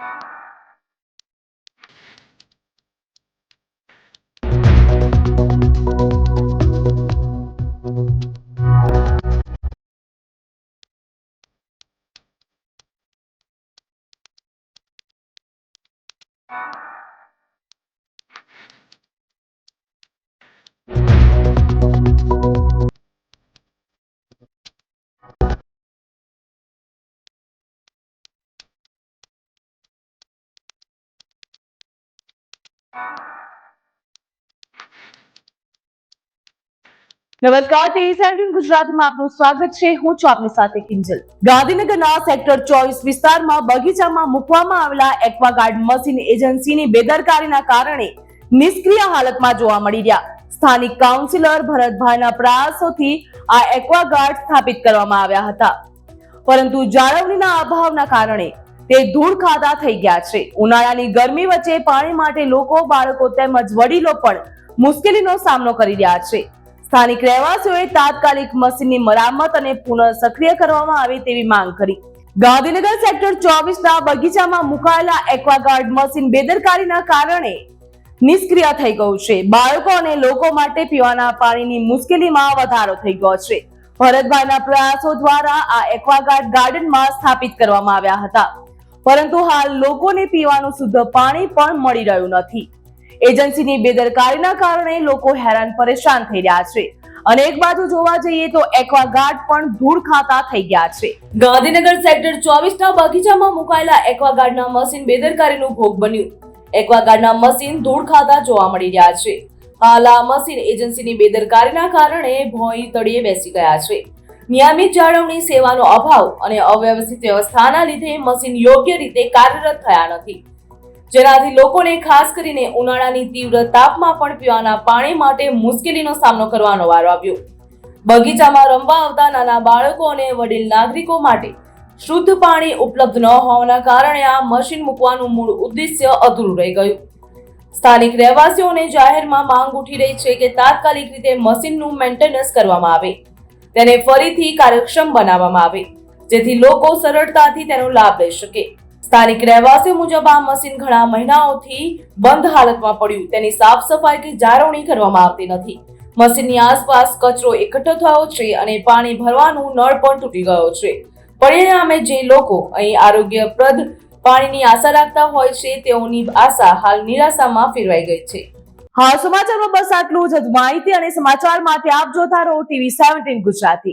you. નમસ્કાર, TV ગુજરાતમાં આપનું સ્વાગત છે. હું છું આપની સાથે કિંજલ. ગાંધીનગરના સેક્ટર ચોવીસ વિસ્તારમાં બગીચામાં મૂકવામાં આવેલા એક્વાગાર્ડ મશીન એજન્સીની બેદરકારીના કારણે નિષ્ક્રિય હાલતમાં જોવા મળી રહ્યા. સ્થાનિક કાઉન્સિલર ભરતભાઈના પ્રયાસોથી આ એક્વાગાર્ડ સ્થાપિત કરવામાં આવ્યા હતા. પરંતુ જાળવણીના અભાવના કારણે તે ધૂળ ખાધા થઈ ગયા છે. ઉનાળાની ગરમી વચ્ચે પાણી માટે લોકો, બાળકો તેમજ વડીલો પણ મુશ્કેલીનો સામનો કરી રહ્યા છે. સ્થાનિક રહેવાસીઓએ તાત્કાલિક મશીનની મરામત અને પુનઃ સક્રિય કરવામાં આવે તેવી માંગ કરી. ગાંધીનગર સેક્ટર ચોવીસ ના બગીચામાં મુકાયેલા એક્વાગાર્ડ મશીન બેદરકારીના કારણે નિષ્ક્રિય થઈ ગયું છે. બાળકો અને લોકો માટે પીવાના પાણીની મુશ્કેલીમાં વધારો થઈ ગયો છે. ભરતભાઈના પ્રયાસો દ્વારા આ એક્વાગાર્ડ ગાર્ડનમાં સ્થાપિત કરવામાં આવ્યા હતા. પરંતુ હાલ લોકોને પીવાનું શુદ્ધ પાણી પણ મળી રહ્યું નથી. એજન્સીની બેદરકારીના કારણે લોકો હેરાન પરેશાન થઈ રહ્યા છે. અને એક બાજુ જોવા જઈએ તો એક્વાગાર્ડ પણ ધૂળ ખાતા થઈ ગયા છે. ગાંધીનગર સેક્ટર ચોવીસ ના બગીચામાં મુકાયેલા એક્વાગાર્ડના મશીન બેદરકારીનું ભોગ બન્યું. એક્વાગાર્ડના મશીન ધૂળ ખાતા જોવા મળી રહ્યા છે. હાલ આ મશીન એજન્સીની બેદરકારીના કારણે ભોંય તળિયે બેસી ગયા છે. નિયમિત જાળવણી, સેવાનો અભાવ અને અવ્યવસ્થિત વ્યવસ્થાના લીધે મશીન યોગ્ય રીતે કાર્યરત થયા નથી. જેનાથી લોકોને ખાસ કરીને ઉનાળાની તીવ્ર તાપમાં પણ પીવાના પાણી માટે મુશ્કેલીનો સામનો કરવાનો વારો આવ્યો. બગીચામાં રમવા આવતા નાના બાળકો અને વડીલ નાગરિકો માટે શુદ્ધ પાણી ઉપલબ્ધ ન હોવાના કારણે આ મશીન મૂકવાનું મૂળ ઉદ્દેશ્ય અધૂરું રહી ગયું. સ્થાનિક રહેવાસીઓને જાહેરમાં માંગ ઉઠી રહી છે કે તાત્કાલિક રીતે મશીનનું મેન્ટેનન્સ કરવામાં આવે. તેને ફરીથી કાર્યક્ષમ બનાવવામાં આવે, જેથી લોકો સરળતાથી તેનો લાભ લઈ શકે. સ્થાનિક રહેવાસીઓ મુજબ આ મશીન ઘણા મહિનાઓથી બંધ હાલતમાં પડ્યું. તેની સાફ સફાઈ કે જાળવણી કરવામાં આવતી નથી. મશીનની આસપાસ કચરો એકઠો થયો છે અને પાણી ભરવાનું નળ પણ તૂટી ગયો છે. પરિણામે જે લોકો અહીં આરોગ્યપ્રદ પાણીની આશા રાખતા હોય છે, તેઓની આશા હાલ નિરાશામાં ફેરવાઈ ગઈ છે. હા સમાચારમાં બસ આટલું જ. માહિતી અને સમાચાર માટે આપ જોતા રહો ટીવી સેવન્ટીન ગુજરાતી.